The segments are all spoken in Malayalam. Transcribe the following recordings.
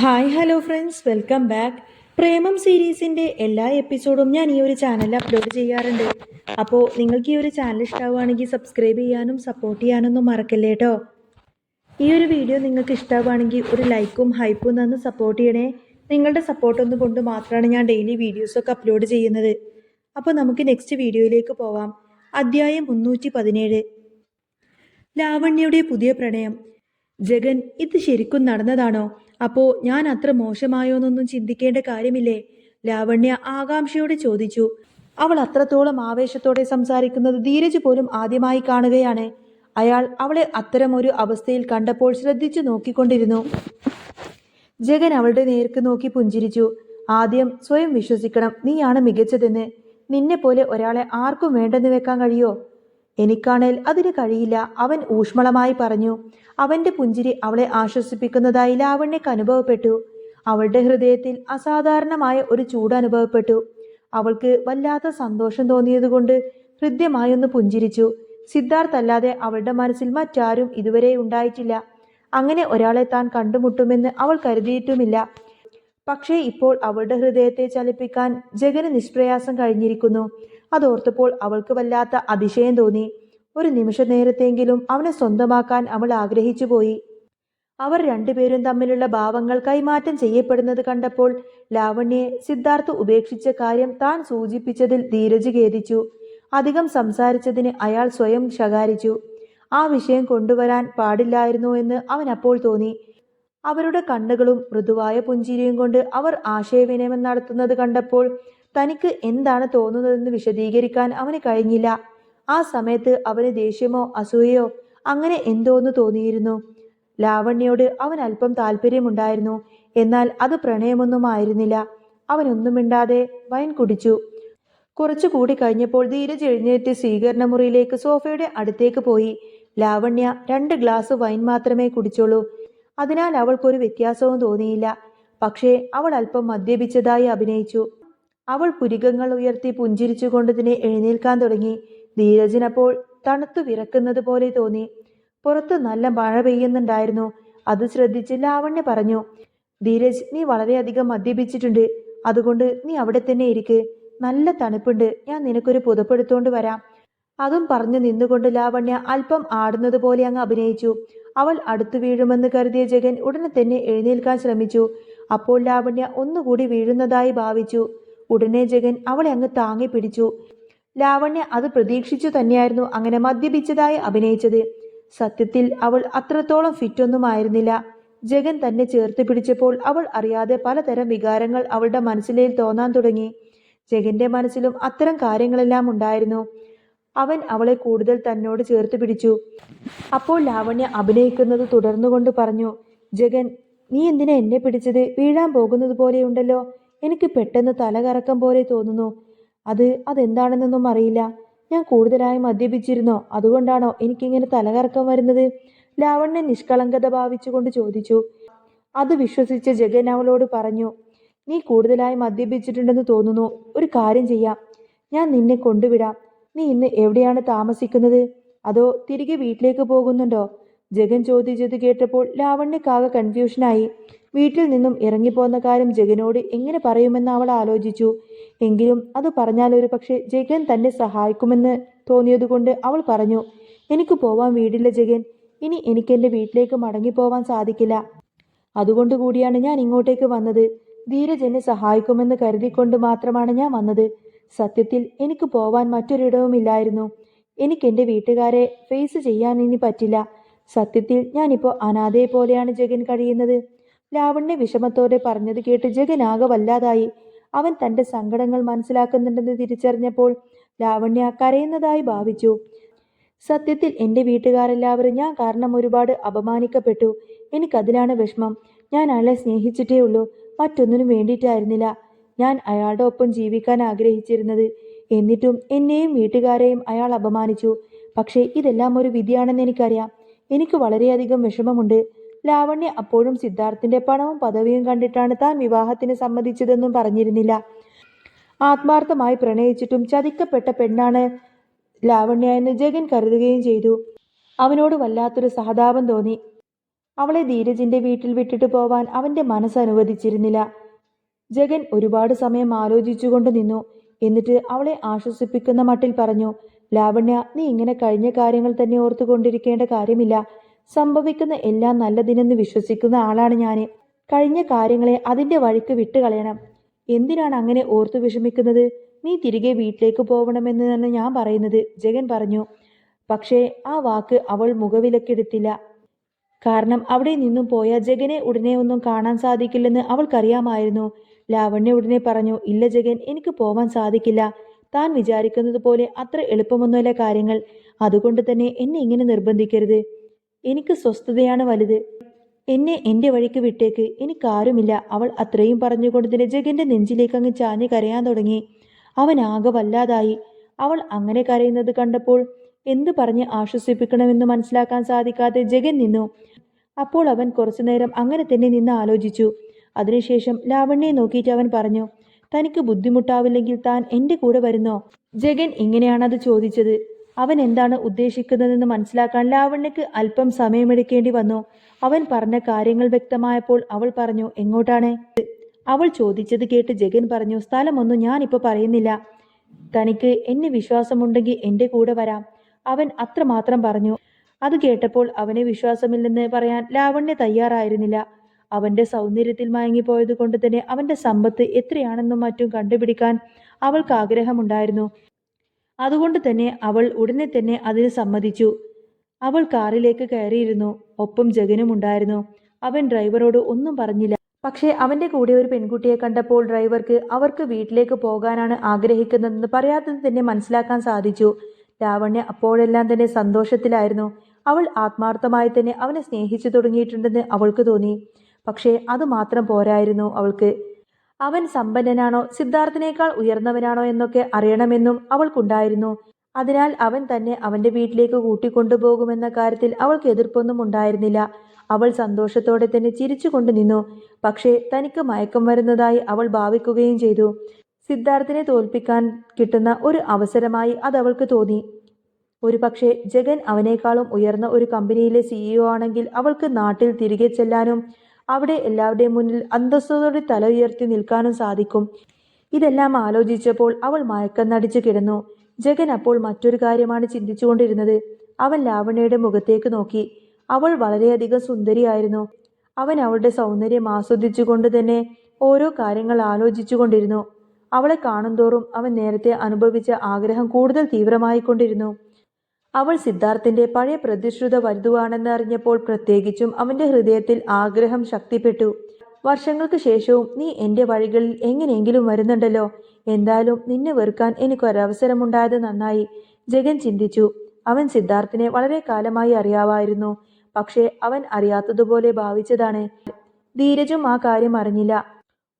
Hi hello friends. Welcome back. Premam സീരീസിന്റെ എല്ലാ എപ്പിസോഡും ഞാൻ ഈ ഒരു ചാനലിൽ അപ്ലോഡ് ചെയ്യാറുണ്ട്. അപ്പോൾ നിങ്ങൾക്ക് ഈ ഒരു ചാനൽ ഇഷ്ടമാവുകയാണെങ്കിൽ സബ്സ്ക്രൈബ് ചെയ്യാനും സപ്പോർട്ട് ചെയ്യാനൊന്നും മറക്കല്ലേ കേട്ടോ ഈ ഒരു വീഡിയോ നിങ്ങൾക്ക് ഇഷ്ടമാവുകയാണെങ്കിൽ ഒരു ലൈക്കും ഹൈപ്പും തന്ന് സപ്പോർട്ട് ചെയ്യണേ. നിങ്ങളുടെ സപ്പോർട്ട് ഒന്ന് കൊണ്ട് മാത്രമാണ് ഞാൻ ഡെയിലി വീഡിയോസൊക്കെ അപ്ലോഡ് ചെയ്യുന്നത്. അപ്പോൾ നമുക്ക് നെക്സ്റ്റ് വീഡിയോയിലേക്ക് പോവാം. അധ്യായം മുന്നൂറ്റി പതിനേഴ്. ലാവണ്യയുടെ പുതിയ പ്രണയം. ജഗൻ ഇത് ശരിക്കും നടന്നതാണോ? അപ്പോ ഞാൻ അത്ര മോശമായോന്നൊന്നും ചിന്തിക്കേണ്ട കാര്യമില്ലേ? ലാവണ്യ ആകാംക്ഷയോടെ ചോദിച്ചു. അവൾ അത്രത്തോളം ആവേശത്തോടെ സംസാരിക്കുന്നത് ധീരജ് പോലും ആദ്യമായി കാണുകയാണ്. അയാൾ അവളെ അത്തരം ഒരു അവസ്ഥയിൽ കണ്ടപ്പോൾ ശ്രദ്ധിച്ചു നോക്കിക്കൊണ്ടിരുന്നു. ജഗൻ അവളുടെ നേർക്ക് നോക്കി പുഞ്ചിരിച്ചു. ആദ്യം സ്വയം വിശ്വസിക്കണം നീയാണ് മികച്ചതെന്ന്. നിന്നെ പോലെ ഒരാളെ ആർക്കും വേണ്ടെന്ന് വെക്കാൻ കഴിയോ? എനിക്കാണേൽ അതിന് കഴിയില്ല. അവൻ ഊഷ്മളമായി പറഞ്ഞു അവന്റെ പുഞ്ചിരി അവളെ ആശ്വസിപ്പിക്കുന്നതായി ലാവണ്യക്ക് അനുഭവപ്പെട്ടു. അവളുടെ ഹൃദയത്തിൽ അസാധാരണമായ ഒരു ചൂട് അനുഭവപ്പെട്ടു. അവൾക്ക് വല്ലാത്ത സന്തോഷം തോന്നിയതുകൊണ്ട് ഹൃദ്യമായൊന്ന് പുഞ്ചിരിച്ചു. സിദ്ധാർത്ഥ് അല്ലാതെ അവളുടെ മനസ്സിൽ മറ്റാരും ഇതുവരെ ഉണ്ടായിട്ടില്ല. അങ്ങനെ ഒരാളെ താൻ കണ്ടുമുട്ടുമെന്ന് അവൾ കരുതിയിട്ടുമില്ല. പക്ഷേ ഇപ്പോൾ അവളുടെ ഹൃദയത്തെ ചലിപ്പിക്കാൻ ജഗന് നിഷ്പ്രയാസം കഴിഞ്ഞിരിക്കുന്നു. അതോർത്തപ്പോൾ അവൾക്ക് വല്ലാത്ത അതിശയം തോന്നി. ഒരു നിമിഷ നേരത്തെങ്കിലും അവനെ സ്വന്തമാക്കാൻ അവൾ ആഗ്രഹിച്ചു പോയി. അവർ രണ്ടുപേരും തമ്മിലുള്ള ഭാവങ്ങൾ കൈമാറ്റം ചെയ്യപ്പെടുന്നത് കണ്ടപ്പോൾ ലാവണ്യെ സിദ്ധാർത്ഥ് ഉപേക്ഷിച്ച കാര്യം താൻ സൂചിപ്പിച്ചതിൽ ധീരജ് ഖേദിച്ചു. അധികം സംസാരിച്ചതിന് അയാൾ സ്വയം ശകാരിച്ചു. ആ വിഷയം കൊണ്ടുവരാൻ പാടില്ലായിരുന്നു എന്ന് അവൻ അപ്പോൾ തോന്നി. അവരുടെ കണ്ണുകളും മൃദുവായ പുഞ്ചിരിയും കൊണ്ട് അവർ ആശയവിനിമയം നടത്തുന്നത് കണ്ടപ്പോൾ തനിക്ക് എന്താണ് തോന്നുന്നതെന്ന് വിശദീകരിക്കാൻ അവന് കഴിഞ്ഞില്ല. ആ സമയത്ത് അവന് ദേഷ്യമോ അസൂയയോ അങ്ങനെ എന്തോന്ന് തോന്നിയിരുന്നു. ലാവണ്യോട് അവൻ അല്പം താല്പര്യമുണ്ടായിരുന്നു. എന്നാൽ അത് പ്രണയമൊന്നും ആയിരുന്നില്ല. അവനൊന്നും മിണ്ടാതെ വൈൻ കുടിച്ചു. കുറച്ചു കൂടി കഴിഞ്ഞപ്പോൾ ധീരജ് എഴുന്നേറ്റ് സ്വീകരണ മുറിയിലേക്ക് സോഫയുടെ അടുത്തേക്ക് പോയി. ലാവണ്യ രണ്ട് ഗ്ലാസ് വൈൻ മാത്രമേ കുടിച്ചുള്ളൂ അതിനാൽ അവൾക്കൊരു വ്യത്യാസവും തോന്നിയില്ല. പക്ഷേ അവൾ അല്പം മദ്യപിച്ചതായി അഭിനയിച്ചു. അവൾ പുരികങ്ങൾ ഉയർത്തി പുഞ്ചിരിച്ചുകൊണ്ട് തന്നെ എഴുന്നേൽക്കാൻ തുടങ്ങി. ധീരജിനപ്പോൾ തണുത്തു വിറക്കുന്നത് പോലെ തോന്നി. പുറത്ത് നല്ല മഴ പെയ്യുന്നുണ്ടായിരുന്നു. അത് ശ്രദ്ധിച്ച് ലാവണ്യ പറഞ്ഞു ധീരജ് നീ വളരെയധികം മദ്യപിച്ചിട്ടുണ്ട്. അതുകൊണ്ട് നീ അവിടെ തന്നെ ഇരിക്ക്. നല്ല തണുപ്പുണ്ട്. ഞാൻ നിനക്കൊരു പുതപ്പെടുത്തോണ്ട് വരാം. അതും പറഞ്ഞു നിന്നുകൊണ്ട് ലാവണ്യ അല്പം ആടുന്നത് പോലെ അങ്ങ് അഭിനയിച്ചു. അവൾ അടുത്തു വീഴുമെന്ന് കരുതിയ ജഗൻ ഉടനെ തന്നെ എഴുന്നേൽക്കാൻ ശ്രമിച്ചു. അപ്പോൾ ലാവണ്യ ഒന്നുകൂടി വീഴുന്നതായി ഭാവിച്ചു. ഉടനെ ജഗൻ അവളെ അങ്ങ് താങ്ങി പിടിച്ചു. ലാവണ്യ അത് പ്രതീക്ഷിച്ചു തന്നെയായിരുന്നു അങ്ങനെ മദ്യപിച്ചതായി അഭിനയിച്ചത്. സത്യത്തിൽ അവൾ അത്രത്തോളം ഫിറ്റൊന്നും ആയിരുന്നില്ല ജഗൻ തന്നെ ചേർത്ത് പിടിച്ചപ്പോൾ അവൾ അറിയാതെ പലതരം വികാരങ്ങൾ അവളുടെ മനസ്സിലേക്ക് തോന്നാൻ തുടങ്ങി. ജഗന്റെ മനസ്സിലും അത്തരം കാര്യങ്ങളെല്ലാം ഉണ്ടായിരുന്നു. അവൻ അവളെ കൂടുതൽ തന്നോട് ചേർത്ത് പിടിച്ചു. അപ്പോൾ ലാവണ്യ അഭിനയിക്കുന്നത് തുടർന്നുകൊണ്ട് പറഞ്ഞു ജഗൻ നീ എന്തിനാ എന്നെ പിടിച്ചത്? വീഴാൻ പോകുന്നത് പോലെയുണ്ടല്ലോ. എനിക്ക് പെട്ടെന്ന് തലകറക്കം പോലെ തോന്നുന്നു. അത് അതെന്താണെന്നൊന്നും അറിയില്ല. ഞാൻ കൂടുതലായി മദ്യപിച്ചിരുന്നോ? അതുകൊണ്ടാണോ എനിക്കിങ്ങനെ തലകറക്കം വരുന്നത്? ലാവണ്യ നിഷ്കളങ്കത ഭാവിച്ചുകൊണ്ട് ചോദിച്ചു. അത് വിശ്വസിച്ച ജഗൻ അവളോട് പറഞ്ഞു നീ കൂടുതലായി മദ്യപിച്ചിട്ടുണ്ടെന്ന് തോന്നുന്നു. ഒരു കാര്യം ചെയ്യാം. ഞാൻ നിന്നെ കൊണ്ടുവിടാം. നീ ഇന്ന് എവിടെയാണ് താമസിക്കുന്നത്? അതോ തിരികെ വീട്ടിലേക്ക് പോകുന്നുണ്ടോ? ജഗൻ ചോദിച്ചത് കേട്ടപ്പോൾ ലാവണ്യക്കാകെ കൺഫ്യൂഷനായി വീട്ടിൽ നിന്നും ഇറങ്ങിപ്പോന്ന കാര്യം ജഗനോട് എങ്ങനെ പറയുമെന്ന് അവൾ ആലോചിച്ചു. എങ്കിലും അത് പറഞ്ഞാൽ ഒരു പക്ഷേ ജഗൻ തന്നെ സഹായിക്കുമെന്ന് തോന്നിയതുകൊണ്ട് അവൾ പറഞ്ഞു എനിക്ക് പോവാൻ വീടില്ല ജഗൻ. ഇനി എനിക്ക് എന്റെ വീട്ടിലേക്ക് മടങ്ങിപ്പോവാൻ സാധിക്കില്ല. അതുകൊണ്ട് കൂടിയാണ് ഞാൻ ഇങ്ങോട്ടേക്ക് വന്നത്. ധീരജ് എന്നെ സഹായിക്കുമെന്ന് കരുതിക്കൊണ്ട് മാത്രമാണ് ഞാൻ വന്നത്. സത്യത്തിൽ എനിക്ക് പോവാൻ മറ്റൊരിടവുമില്ലായിരുന്നു എനിക്ക് എന്റെ വീട്ടുകാരെ ഫേസ് ചെയ്യാൻ ഇനി പറ്റില്ല. സത്യത്തിൽ ഞാനിപ്പോൾ അനാഥയെ പോലെയാണ് ജഗൻ കഴിയുന്നത്. ലാവണ്യ വിഷമത്തോടെ പറഞ്ഞത് കേട്ട് ജഗൻ ആകെ വല്ലാതായി അവൻ തന്റെ സങ്കടങ്ങൾ മനസ്സിലാക്കുന്നുണ്ടെന്ന് തിരിച്ചറിഞ്ഞപ്പോൾ ലാവണ്യ കരയുന്നതായി ഭാവിച്ചു. സത്യത്തിൽ എന്റെ വീട്ടുകാരെല്ലാവരും ഞാൻ കാരണം ഒരുപാട് അപമാനിക്കപ്പെട്ടു. എനിക്കതിലാണ് വിഷമം. ഞാൻ അയാളെ സ്നേഹിച്ചിട്ടേ ഉള്ളൂ. മറ്റൊന്നിനും വേണ്ടിയിട്ടായിരുന്നില്ല. ഞാൻ അയാളുടെ ഒപ്പം ജീവിക്കാൻ ആഗ്രഹിച്ചിരുന്നത്. എന്നിട്ടും എന്നെയും വീട്ടുകാരെയും അയാൾ അപമാനിച്ചു. പക്ഷേ ഇതെല്ലാം ഒരു വിധിയാണെന്ന് എനിക്കറിയാം. എനിക്ക് വളരെയധികം വിഷമമുണ്ട്. ലാവണ്യ അപ്പോഴും സിദ്ധാർത്ഥിന്റെ പണവും പദവിയും കണ്ടിട്ടാണ് താൻ വിവാഹത്തിന് സമ്മതിച്ചതെന്നും പറഞ്ഞിരുന്നില്ല. ആത്മാർത്ഥമായി പ്രണയിച്ചിട്ടും ചതിക്കപ്പെട്ട പെണ്ണാണ് ലാവണ്യ എന്ന് ജഗൻ കരുതുകയും ചെയ്തു. അവനോട് വല്ലാത്തൊരു സഹതാപം തോന്നി. അവളെ ധീരജിന്റെ വീട്ടിൽ വിട്ടിട്ട് പോവാൻ അവന്റെ മനസ്സ് അനുവദിച്ചിരുന്നില്ല. ജഗൻ ഒരുപാട് സമയം ആലോചിച്ചുകൊണ്ട് നിന്നു. എന്നിട്ട് അവളെ ആശ്വസിപ്പിക്കുന്ന മട്ടിൽ പറഞ്ഞു ലാവണ്യ നീ ഇങ്ങനെ കഴിഞ്ഞ കാര്യങ്ങൾ തന്നെ ഓർത്തുകൊണ്ടിരിക്കേണ്ട കാര്യമില്ല. സംഭവിക്കുന്ന എല്ലാം നല്ലതിനെന്ന് വിശ്വസിക്കുന്ന ആളാണ് ഞാൻ കഴിഞ്ഞ കാര്യങ്ങളെ അതിന്റെ വഴിക്ക് വിട്ടുകളയണം എന്തിനാണ് അങ്ങനെ ഓർത്തു വിഷമിക്കുന്നത്? നീ തിരികെ വീട്ടിലേക്ക് പോകണമെന്ന് തന്നെ ഞാൻ പറയുന്നത് ജഗൻ പറഞ്ഞു. പക്ഷേ ആ വാക്ക് അവൾ മുഖവിലക്കെടുത്തില്ല. കാരണം അവിടെ നിന്നും പോയ ജഗനെ ഉടനെ ഒന്നും കാണാൻ സാധിക്കില്ലെന്ന് അവൾക്കറിയാമായിരുന്നു. ലാവണ്യ ഉടനെ പറഞ്ഞു ഇല്ല ജഗൻ എനിക്ക് പോവാൻ സാധിക്കില്ല. താൻ വിചാരിക്കുന്നത് പോലെ അത്ര എളുപ്പമൊന്നുമല്ല കാര്യങ്ങൾ. അതുകൊണ്ട് തന്നെ എന്നെ ഇങ്ങനെ നിർബന്ധിക്കരുത്. എനിക്ക് സ്വസ്ഥതയാണ് വലുത്. എന്നെ എന്റെ വഴിക്ക് വിട്ടേക്ക്. എനിക്കാരുമില്ല. അവൾ അത്രയും പറഞ്ഞുകൊണ്ട് തന്നെ ജഗന്റെ നെഞ്ചിലേക്ക് അങ്ങ് ചാഞ്ഞ് കരയാൻ തുടങ്ങി. അവൻ ആകെ വല്ലാതായി. അവൾ അങ്ങനെ കരയുന്നത് കണ്ടപ്പോൾ എന്ത് പറഞ്ഞ് ആശ്വസിപ്പിക്കണമെന്ന് മനസ്സിലാക്കാൻ സാധിക്കാതെ ജഗൻ നിന്നു. അപ്പോൾ അവൻ കുറച്ചുനേരം അങ്ങനെ തന്നെ നിന്ന് ആലോചിച്ചു. അതിനുശേഷം ലാവണ്യെ നോക്കിയിട്ട് അവൻ പറഞ്ഞു തനിക്ക് ബുദ്ധിമുട്ടാവില്ലെങ്കിൽ താൻ എന്റെ കൂടെ വരുന്നോ? ജഗൻ ഇങ്ങനെയാണത് ചോദിച്ചത്. അവൻ എന്താണ് ഉദ്ദേശിക്കുന്നതെന്ന് മനസ്സിലാക്കാൻ ലാവണ്യക്ക് അല്പം സമയമെടുക്കേണ്ടി വന്നു. അവൻ പറഞ്ഞ കാര്യങ്ങൾ വ്യക്തമായപ്പോൾ അവൾ പറഞ്ഞു എങ്ങോട്ടാണ്? അവൾ ചോദിച്ചത് കേട്ട് ജഗൻ പറഞ്ഞു സ്ഥലമൊന്നും ഞാനിപ്പോൾ പറയുന്നില്ല. തനിക്ക് എന്നെ വിശ്വാസമുണ്ടെങ്കിൽ എന്റെ കൂടെ വരാം. അവൻ അത്രമാത്രം പറഞ്ഞു. അത് കേട്ടപ്പോൾ അവനെ വിശ്വാസമില്ലെന്ന് പറയാൻ ലാവണ്യ തയ്യാറായിരുന്നില്ല. അവന്റെ സൗന്ദര്യത്തിൽ മയങ്ങിപ്പോയത് കൊണ്ട് തന്നെ അവന്റെ സമ്പത്ത് എത്രയാണെന്നും മറ്റും കണ്ടുപിടിക്കാൻ അവൾക്ക് ആഗ്രഹമുണ്ടായിരുന്നു. അതുകൊണ്ട് തന്നെ അവൾ ഉടനെ തന്നെ അതിന് സമ്മതിച്ചു. അവൾ കാറിലേക്ക് കയറിയിരുന്നു. ഒപ്പം ജഗനും ഉണ്ടായിരുന്നു. അവൻ ഡ്രൈവറോട് ഒന്നും പറഞ്ഞില്ല. പക്ഷേ അവന്റെ കൂടെ ഒരു പെൺകുട്ടിയെ കണ്ടപ്പോൾ ഡ്രൈവർക്ക് അവർക്ക് വീട്ടിലേക്ക് പോകാനാണ് ആഗ്രഹിക്കുന്നതെന്ന് പറയാത്തത് തന്നെ മനസ്സിലാക്കാൻ സാധിച്ചു. ലാവണ്യ അപ്പോഴെല്ലാം തന്നെ സന്തോഷത്തിലായിരുന്നു. അവൾ ആത്മാർത്ഥമായി തന്നെ അവനെ സ്നേഹിച്ചു തുടങ്ങിയിട്ടുണ്ടെന്ന് അവൾക്ക് തോന്നി. പക്ഷേ അത് മാത്രം പോരായിരുന്നു അവൾക്ക്. അവൻ സമ്പന്നനാണോ സിദ്ധാർത്ഥനേക്കാൾ ഉയർന്നവനാണോ എന്നൊക്കെ അറിയണമെന്നും അവൾക്കുണ്ടായിരുന്നു. അതിനാൽ അവൻ തന്നെ അവന്റെ വീട്ടിലേക്ക് കൂട്ടിക്കൊണ്ടുപോകുമെന്ന കാര്യത്തിൽ അവൾക്ക് എതിർപ്പൊന്നും ഉണ്ടായിരുന്നില്ല. അവൾ സന്തോഷത്തോടെ തന്നെ ചിരിച്ചുകൊണ്ട് നിന്നു. പക്ഷേ തനിക്ക് മയക്കം വരുന്നതായി അവൾ ഭാവിക്കുകയും ചെയ്തു. സിദ്ധാർത്ഥിനെ തോൽപ്പിക്കാൻ കിട്ടുന്ന ഒരു അവസരമായി അത് അവൾക്ക് തോന്നി. ഒരു പക്ഷേ ജഗൻ അവനേക്കാളും ഉയർന്ന ഒരു കമ്പനിയിലെ സിഇഒ ആണെങ്കിൽ അവൾക്ക് നാട്ടിൽ തിരികെ ചെല്ലാനും അവിടെ എല്ലാവരുടെയും മുന്നിൽ അന്തസ്സോടെ തല ഉയർത്തി നിൽക്കാനും സാധിക്കും. ഇതെല്ലാം ആലോചിച്ചപ്പോൾ അവൾ മയക്കം നടിച്ചു കിടന്നു. ജഗൻ അപ്പോൾ മറ്റൊരു കാര്യമാണ് ചിന്തിച്ചുകൊണ്ടിരുന്നത്. അവൻ ലാവണയുടെ മുഖത്തേക്ക് നോക്കി. അവൾ വളരെയധികം സുന്ദരിയായിരുന്നു. അവൻ അവളുടെ സൗന്ദര്യം ആസ്വദിച്ചുകൊണ്ട് തന്നെ ഓരോ കാര്യങ്ങൾ ആലോചിച്ചുകൊണ്ടിരുന്നു. അവളെ കാണുന്തോറും അവൻ നേരത്തെ അനുഭവിച്ച ആഗ്രഹം കൂടുതൽ തീവ്രമായിക്കൊണ്ടിരുന്നു. അവൾ സിദ്ധാർത്ഥിന്റെ പഴയ പ്രതിശ്രുത വലുതുവാണെന്ന് അറിഞ്ഞപ്പോൾ പ്രത്യേകിച്ചും അവന്റെ ഹൃദയത്തിൽ ആഗ്രഹം ശക്തിപ്പെട്ടു. വർഷങ്ങൾക്ക് ശേഷവും നീ എന്റെ വഴികളിൽ എങ്ങനെയെങ്കിലും വരുന്നുണ്ടല്ലോ. എന്തായാലും നിന്നെ വെറുക്കാൻ എനിക്കൊരവസരമുണ്ടായത് നന്നായി ജഗൻ ചിന്തിച്ചു. അവൻ സിദ്ധാർത്ഥിനെ വളരെ കാലമായി അറിയാമായിരുന്നു. പക്ഷേ അവൻ അറിയാത്തതുപോലെ ഭാവിച്ചതാണ്. ധീരജും ആ കാര്യം അറിഞ്ഞില്ല.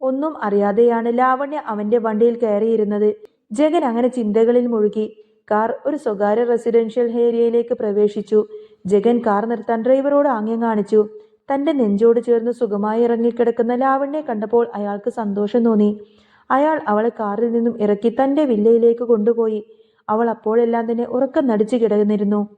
ഒന്നും അറിയാതെയാണ് ലാവണ്യ അവന്റെ വണ്ടിയിൽ കയറിയിരുന്നത്. ജഗൻ അങ്ങനെ ചിന്തകളിൽ മുഴുകി. കാർ ഒരു സ്വകാര്യ റെസിഡൻഷ്യൽ ഏരിയയിലേക്ക് പ്രവേശിച്ചു. ജഗൻ കാർ നിർത്താൻ ഡ്രൈവറോട് ആംഗ്യം കാണിച്ചു. തന്റെ നെഞ്ചോട് ചേർന്ന് സുഖമായി ഇറങ്ങിക്കിടക്കുന്ന ലാവണ്യെ കണ്ടപ്പോൾ അയാൾക്ക് സന്തോഷം തോന്നി. അയാൾ അവളെ കാറിൽ നിന്നും ഇറക്കി തന്റെ വില്ലയിലേക്ക് കൊണ്ടുപോയി. അവൾ അപ്പോഴെല്ലാം തന്നെ ഉറക്കം നടിച്ചു കിടന്നിരുന്നു.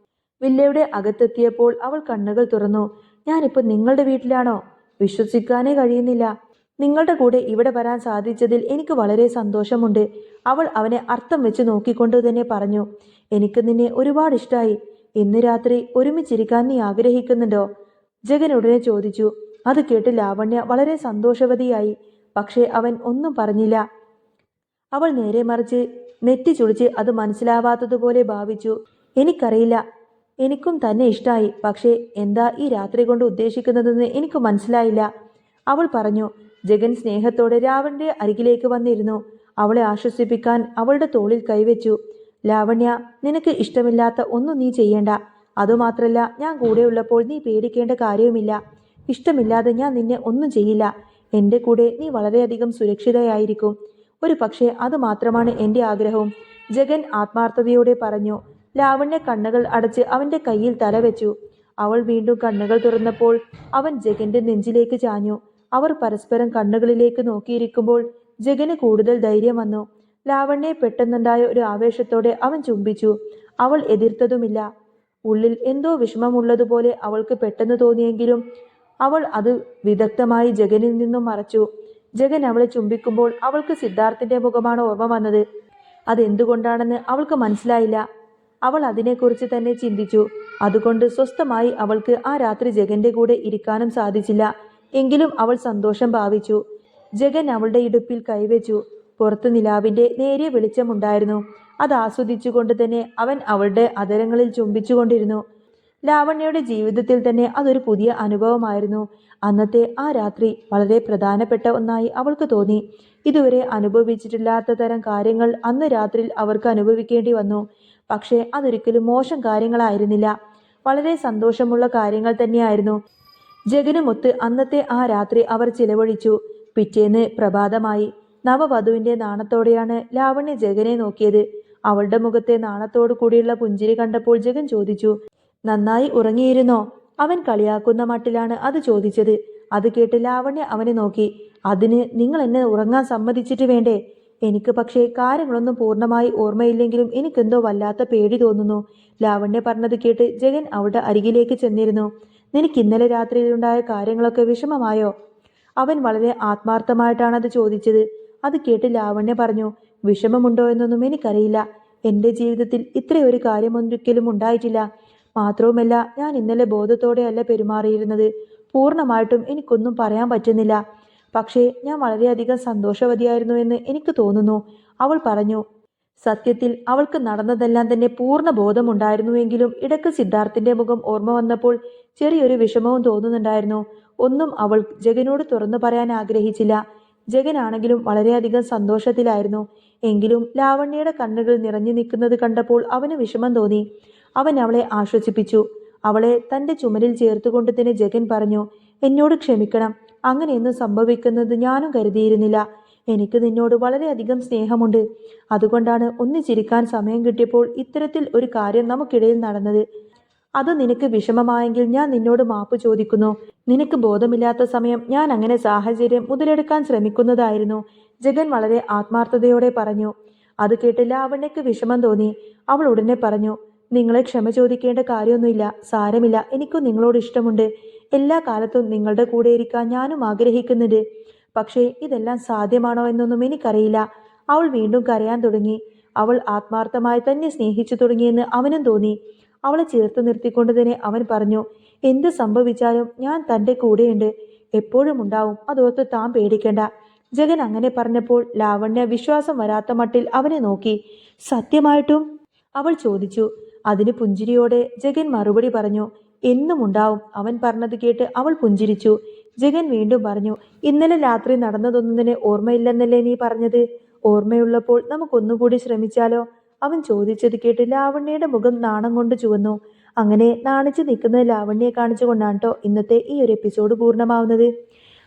വില്ലയുടെ അകത്തെത്തിയപ്പോൾ അവൾ കണ്ണുകൾ തുറന്നു. ഞാനിപ്പോ നിങ്ങളുടെ വീട്ടിലാണോ? വിശ്വസിക്കാനേ കഴിയുന്നില്ല. നിങ്ങളുടെ കൂടെ ഇവിടെ വരാൻ സാധിച്ചതിൽ എനിക്ക് വളരെ സന്തോഷമുണ്ട്. അവൾ അവനെ അർത്ഥം വെച്ച് നോക്കിക്കൊണ്ട് തന്നെ പറഞ്ഞു എനിക്ക് നിന്നെ ഒരുപാട് ഇഷ്ടമായി ഇന്ന് രാത്രി ഒരുമിച്ചിരിക്കാൻ നീ ആഗ്രഹിക്കുന്നുണ്ടോ? ജഗൻ ഉടനെ ചോദിച്ചു അത് കേട്ട് ലാവണ്യ വളരെ സന്തോഷവതിയായി. പക്ഷേ അവൻ ഒന്നും പറഞ്ഞില്ല. അവൾ നേരെ മറിച്ച് നെറ്റി ചുളിച്ച് അത് മനസ്സിലാവാത്തതുപോലെ ഭാവിച്ചു എനിക്കറിയില്ല. എനിക്കും തന്നെ ഇഷ്ടമായി പക്ഷേ എന്താ ഈ രാത്രി കൊണ്ട് ഉദ്ദേശിക്കുന്നതെന്ന് എനിക്ക് മനസ്സിലായില്ല. അവൾ പറഞ്ഞു ജഗൻ സ്നേഹത്തോടെ രാവണ്യ അരികിലേക്ക് വന്നിരുന്നു. അവളെ ആശ്വസിപ്പിക്കാൻ അവളുടെ തോളിൽ കൈവച്ചു. ലാവണ്യ നിനക്ക് ഇഷ്ടമില്ലാത്ത ഒന്നും നീ ചെയ്യേണ്ട. അതുമാത്രല്ല ഞാൻ കൂടെയുള്ളപ്പോൾ നീ പേടിക്കേണ്ട കാര്യവുമില്ല. ഇഷ്ടമില്ലാതെ ഞാൻ നിന്നെ ഒന്നും ചെയ്യില്ല. എന്റെ കൂടെ നീ വളരെയധികം സുരക്ഷിതയായിരിക്കും. ഒരു പക്ഷേ അത് മാത്രമാണ് എന്റെ ആഗ്രഹവും. ജഗൻ ആത്മാർത്ഥതയോടെ പറഞ്ഞു. ലാവണ്യ കണ്ണുകൾ അടച്ച് അവന്റെ കയ്യിൽ തലവെച്ചു അവൾ വീണ്ടും കണ്ണുകൾ തുറന്നപ്പോൾ അവൻ ജഗന്റെ നെഞ്ചിലേക്ക് ചാഞ്ഞു. അവർ പരസ്പരം കണ്ണുകളിലേക്ക് നോക്കിയിരിക്കുമ്പോൾ ജഗന് കൂടുതൽ ധൈര്യം വന്നു. ലാവണ്യെ പെട്ടെന്നുണ്ടായ ഒരു ആവേശത്തോടെ അവൻ ചുംബിച്ചു. അവൾ എതിർത്തതുമില്ല. ഉള്ളിൽ എന്തോ വിഷമമുള്ളതുപോലെ അവൾക്ക് പെട്ടെന്ന് തോന്നിയെങ്കിലും അവൾ അത് വിദഗ്ധമായി ജഗനിൽ നിന്നും മറച്ചു. ജഗൻ അവളെ ചുംബിക്കുമ്പോൾ അവൾക്ക് സിദ്ധാർത്ഥിന്റെ മുഖമാണ് ഓർമ്മ വന്നത്. അതെന്തുകൊണ്ടാണെന്ന് അവൾക്ക് മനസ്സിലായില്ല. അവൾ അതിനെക്കുറിച്ച് തന്നെ ചിന്തിച്ചു. അതുകൊണ്ട് സ്വസ്ഥമായി അവൾക്ക് ആ രാത്രി ജഗന്റെ കൂടെ ഇരിക്കാനും സാധിച്ചില്ല. എങ്കിലും അവൾ സന്തോഷം ഭാവിച്ചു. ജഗൻ അവളുടെ ഇടുപ്പിൽ കൈവച്ചു. പുറത്ത് നിലാവിന്റെ നേരിയ വെളിച്ചമുണ്ടായിരുന്നു. അത് ആസ്വദിച്ചുകൊണ്ട് തന്നെ അവൻ അവളുടെ അതരങ്ങളിൽ ചുംബിച്ചുകൊണ്ടിരുന്നു. ലാവണ്യയുടെ ജീവിതത്തിൽ തന്നെ അതൊരു പുതിയ അനുഭവമായിരുന്നു. അന്നത്തെ ആ രാത്രി വളരെ പ്രധാനപ്പെട്ട ഒന്നായി അവൾക്ക് തോന്നി. ഇതുവരെ അനുഭവിച്ചിട്ടില്ലാത്ത തരം കാര്യങ്ങൾ അന്ന് രാത്രിയിൽ അവർക്ക് അനുഭവിക്കേണ്ടി വന്നു. പക്ഷേ അതൊരിക്കലും മോശം കാര്യങ്ങളായിരുന്നില്ല. വളരെ സന്തോഷമുള്ള കാര്യങ്ങൾ തന്നെയായിരുന്നു. ജഗനുമൊത്ത് അന്നത്തെ ആ രാത്രി അവർ ചിലവഴിച്ചു. പിറ്റേന്ന് പ്രഭാതമായി. നവവധുവിന്റെ നാണത്തോടെയാണ് ലാവണ്യ ജഗനെ നോക്കിയത്. അവളുടെ മുഖത്തെ നാണത്തോടു കൂടിയുള്ള പുഞ്ചിരി കണ്ടപ്പോൾ ജഗൻ ചോദിച്ചു നന്നായി ഉറങ്ങിയിരുന്നോ? അവൻ കളിയാക്കുന്ന മട്ടിലാണ് അത് ചോദിച്ചത്. അത് കേട്ട് ലാവണ്യ അവനെ നോക്കി. അതിന് നിങ്ങൾ എന്നെ ഉറങ്ങാൻ സമ്മതിച്ചിട്ട് വേണ്ടേ? എനിക്ക് പക്ഷേ കാര്യങ്ങളൊന്നും പൂർണമായി ഓർമ്മയില്ലെങ്കിലും എനിക്കെന്തോ വല്ലാത്ത പേടി തോന്നുന്നു. ലാവണ്യ പറഞ്ഞത് കേട്ട് ജഗൻ അവളുടെ അരികിലേക്ക് ചെന്നിരുന്നു. നിനക്ക് ഇന്നലെ രാത്രിയിലുണ്ടായ കാര്യങ്ങളൊക്കെ വിഷമമായോ? അവൻ വളരെ ആത്മാർത്ഥമായിട്ടാണ് അത് ചോദിച്ചത്. അത് കേട്ട് ലാവണ്യ പറഞ്ഞു വിഷമമുണ്ടോ എന്നൊന്നും എനിക്കറിയില്ല. എന്റെ ജീവിതത്തിൽ ഇത്രയൊരു കാര്യമൊരിക്കലും ഉണ്ടായിട്ടില്ല. മാത്രവുമല്ല ഞാൻ ഇന്നലെ ബോധത്തോടെയല്ല പെരുമാറിയിരുന്നത്. പൂർണമായിട്ടും എനിക്കൊന്നും പറയാൻ പറ്റുന്നില്ല. പക്ഷേ ഞാൻ വളരെയധികം സന്തോഷവതിയായിരുന്നു എന്ന് എനിക്ക് തോന്നുന്നു. അവൾ പറഞ്ഞു സത്യത്തിൽ അവൾക്ക് നടന്നതെല്ലാം തന്നെ പൂർണ ബോധമുണ്ടായിരുന്നുവെങ്കിലും ഇടയ്ക്ക് സിദ്ധാർത്ഥിന്റെ മുഖം ഓർമ്മ വന്നപ്പോൾ ചെറിയൊരു വിഷമവും തോന്നുന്നുണ്ടായിരുന്നു. ഒന്നും അവൾ ജഗനോട് തുറന്നു പറയാൻ ആഗ്രഹിച്ചില്ല. ജഗനാണെങ്കിലും വളരെയധികം സന്തോഷത്തിലായിരുന്നു. എങ്കിലും ലാവണ്യയുടെ കണ്ണുകൾ നിറഞ്ഞു നിൽക്കുന്നത് കണ്ടപ്പോൾ അവന് വിഷമം തോന്നി. അവൻ അവളെ ആശ്വസിപ്പിച്ചു. അവളെ തന്റെ ചുമലിൽ ചേർത്തുകൊണ്ട് തന്നെ ജഗൻ പറഞ്ഞു എന്നോട് ക്ഷമിക്കണം. അങ്ങനെയൊന്നും സംഭവിക്കുന്നത് ഞാനും കരുതിയിരുന്നില്ല. എനിക്ക് നിന്നോട് വളരെയധികം സ്നേഹമുണ്ട്. അതുകൊണ്ടാണ് ഒന്നിച്ചിരിക്കാൻ സമയം കിട്ടിയപ്പോൾ ഇത്തരത്തിൽ ഒരു കാര്യം നമുക്കിടയിൽ നടന്നത്. അത് നിനക്ക് വിഷമമായെങ്കിൽ ഞാൻ നിന്നോട് മാപ്പ് ചോദിക്കുന്നു. നിനക്ക് ബോധമില്ലാത്ത സമയം ഞാൻ അങ്ങനെ സാഹചര്യം മുതലെടുക്കാൻ ശ്രമിക്കുന്നതായിരുന്നു. ജഗൻ വളരെ ആത്മാർത്ഥതയോടെ പറഞ്ഞു. അത് കേട്ട് ലാവണ്യക്ക് വിഷമം തോന്നി. അവൾ ഉടനെ പറഞ്ഞു നിങ്ങളെ ക്ഷമ ചോദിക്കേണ്ട കാര്യമൊന്നുമില്ല. സാരമില്ല. എനിക്കും നിങ്ങളോട് ഇഷ്ടമുണ്ട്. എല്ലാ കാലത്തും നിങ്ങളുടെ കൂടെ ഇരിക്കാൻ ഞാനും ആഗ്രഹിക്കുന്നുണ്ട്. പക്ഷേ ഇതെല്ലാം സാധ്യമാണോ എന്നൊന്നും എനിക്കറിയില്ല. അവൾ വീണ്ടും കരയാൻ തുടങ്ങി. അവൾ ആത്മാർത്ഥമായി തന്നെ സ്നേഹിച്ചു തുടങ്ങിയെന്ന് അവനും തോന്നി. അവളെ ചേർത്ത് നിർത്തിക്കൊണ്ട് തന്നെ അവൻ പറഞ്ഞു എന്ത് സംഭവിച്ചാലും ഞാൻ തന്റെ കൂടെയുണ്ട്. എപ്പോഴും ഉണ്ടാവും. അതോർത്ത് താൻ പേടിക്കേണ്ട. ജഗൻ അങ്ങനെ പറഞ്ഞപ്പോൾ ലാവണ്യ വിശ്വാസം വരാത്ത മട്ടിൽ അവനെ നോക്കി. സത്യമായിട്ടും? അവൾ ചോദിച്ചു. അതിന് പുഞ്ചിരിയോടെ ജഗൻ മറുപടി പറഞ്ഞു എന്നും ഉണ്ടാവും. അവൻ പറഞ്ഞത് കേട്ട് അവൾ പുഞ്ചിരിച്ചു. ജഗൻ വീണ്ടും പറഞ്ഞു ഇന്നലെ രാത്രി നടന്നതൊന്നും തന്നെ ഓർമ്മയില്ലെന്നല്ലേ നീ പറഞ്ഞത്? ഓർമ്മയുള്ളപ്പോൾ നമുക്കൊന്നുകൂടി ശ്രമിച്ചാലോ? അവൻ ചോദിച്ചത് കേട്ട് ലാവണ്യയുടെ മുഖം നാണം കൊണ്ട് ചുവന്നു. അങ്ങനെ നാണിച്ചു നിൽക്കുന്ന കാണിച്ചു കാണിച്ചുകൊണ്ടാണ് കേട്ടോ ഇന്നത്തെ ഈ ഒരു എപ്പിസോഡ് പൂർണമാവുന്നത്.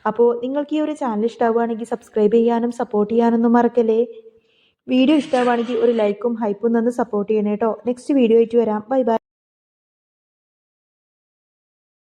അപ്പോൾ നിങ്ങൾക്ക് ഈ ഒരു ചാനൽ ഇഷ്ടമാവുകയാണെങ്കിൽ സബ്സ്ക്രൈബ് ചെയ്യാനും സപ്പോർട്ട് ചെയ്യാനൊന്നും മറക്കല്ലേ? വീഡിയോ ഇഷ്ടമാവുകയാണെങ്കിൽ ഒരു ലൈക്കും ഹൈപ്പും തന്ന് സപ്പോർട്ട് ചെയ്യണേ കേട്ടോ നെക്സ്റ്റ് വീഡിയോ ആയിട്ട് വരാം. Bye bye